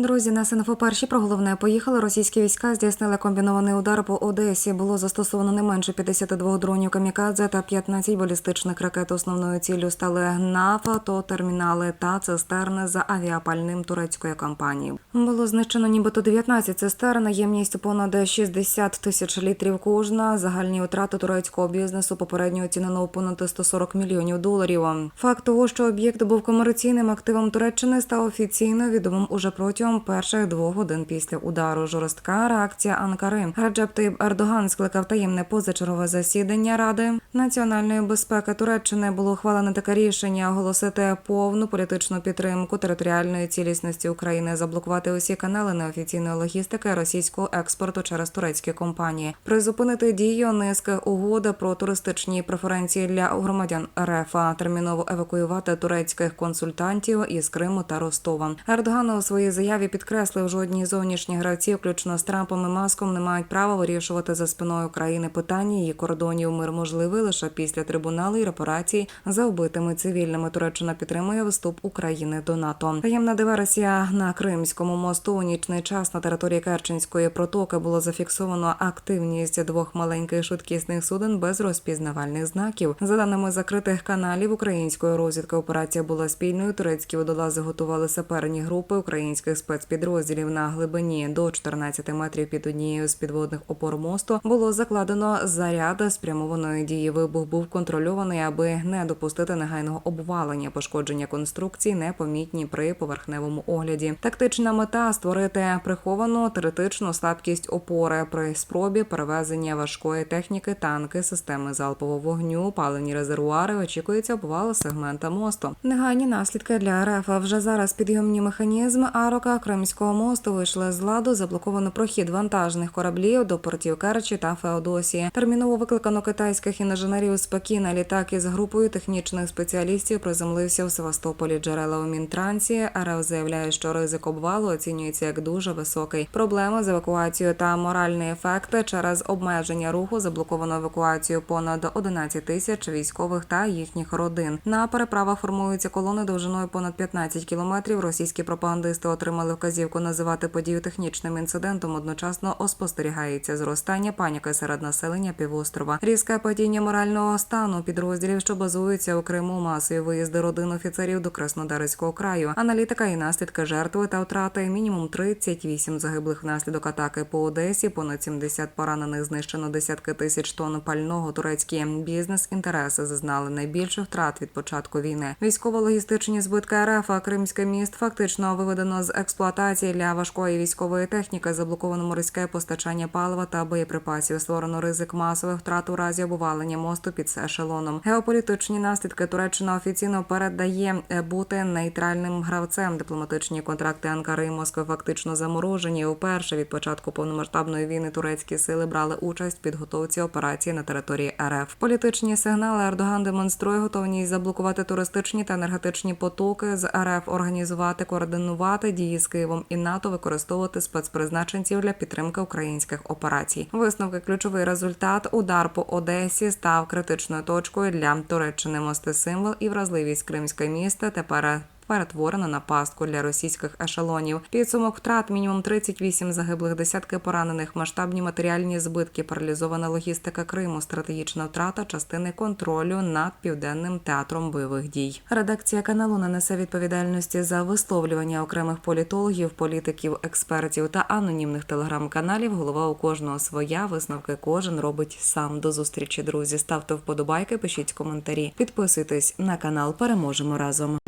Друзі, на СНФО перші про головне поїхали. Російські війська здійснили комбінований удар по Одесі. Було застосовано не менше 52 дронів камікадзе та 15 балістичних ракет. Основною ціллю стали нафтотермінали та цистерни за авіапальним турецької компанії. Було знищено нібито 19 цистерн, ємністю понад 60 тисяч літрів кожна. Загальні втрати турецького бізнесу попередньо оцінено понад 140 мільйонів доларів. Факт того, що об'єкт був комерційним активом Туреччини, став офіційно відомим уже протягом перших двох годин після удару. Жорстка реакція Анкари. Раджеп Таїб Ердоган скликав таємне позачергове засідання Ради національної безпеки Туреччини. Було ухвалене таке рішення оголосити повну політичну підтримку територіальної цілісності України, заблокувати усі канали неофіційної логістики російського експорту через турецькі компанії, призупинити дію низки угод про туристичні преференції для громадян РФ, терміново евакуювати турецьких консультантів із Криму та Ростова. Ердоган у своїй заяві підкреслив, жодні зовнішні гравці, включно з Трампом і Маском, не мають права вирішувати за спиною країни питання її кордонів. Мир можливий лише після трибуналу і репарацій за вбитими цивільними. Туреччина підтримує вступ України до НАТО. Таємна диверсія на Кримському мосту у нічний час на території Керченської протоки було зафіксовано активність двох маленьких швидкісних суден без розпізнавальних знаків. За даними закритих каналів української розвідки, операція була спільною. Турецькі водолази готували саперні групи українських спецпідрозділів на глибині до 14 метрів під однією з підводних опор мосту. Було закладено заряд спрямованої дії. Вибух був контрольований, аби не допустити негайного обвалення. Пошкодження конструкцій непомітні при поверхневому огляді. Тактична мета створити приховану теоретичну слабкість опори при спробі перевезення важкої техніки, танки, системи залпового вогню, палені резервуари. Очікується обвал сегмента мосту. Негайні наслідки для РФ. Вже зараз підйомні механізми арока Кримського мосту вийшли з ладу. Заблоковано прохід вантажних кораблів до портів Керчі та Феодосії. Терміново викликано китайських інженерів з Пекіна. Літак із групою технічних спеціалістів приземлився в Севастополі. Джерела у Мінтрансі. РФ заявляє, що ризик обвалу оцінюється як дуже високий. Проблеми з евакуацією та моральний ефект через обмеження руху заблоковано евакуацію понад 11 тисяч військових та їхніх родин. На переправах формуються колони довжиною понад 15 кілометрів. Російські пропагандисти отримали вказівку називати подію технічним інцидентом. Одночасно спостерігається зростання паніки серед населення півострова. Різке падіння морального стану підрозділів, що базуються у Криму, масові виїзди родин офіцерів до Краснодарського краю. Аналітика і наслідки жертви та втрати мінімум 38 загиблих внаслідок атаки по Одесі, понад 70 поранених знищено десятки тисяч тонн пального. Турецькі бізнес-інтереси зазнали найбільших втрат від початку війни. Військово-логістичні збитки РФ, а Кримське міст фактично виведено з експлуатації для важкої військової техніки. Заблоковано морське постачання палива та боєприпасів. Створено ризик масових втрат у разі обвалення мосту під ешелоном. Геополітичні наслідки Туреччина офіційно передає бути нейтральним гравцем. Дипломатичні контракти Анкари і Москви фактично заморожені. Уперше від початку повномасштабної війни турецькі сили брали участь в підготовці операції на території РФ. Політичні сигнали Ердоган демонструє готовність заблокувати туристичні та енергетичні потоки з РФ, організувати, координувати дії з Києвом і НАТО, використовувати спецпризначенців для підтримки українських операцій. Висновки ключовий результат удар по Одесі став критичною точкою для Туреччини. Мости символ і вразливість Кримське міста тепер. Перетворено на пастку для російських ешелонів. Підсумок втрат мінімум 38 загиблих, десятки поранених, масштабні матеріальні збитки, паралізована логістика Криму, стратегічна втрата частини контролю над південним театром бойових дій. Редакція каналу не несе відповідальності за висловлювання окремих політологів, політиків, експертів та анонімних телеграм-каналів. Голова у кожного своя висновки кожен робить сам. До зустрічі, друзі. Ставте вподобайки, пишіть коментарі, підписуйтесь на канал. Переможемо разом.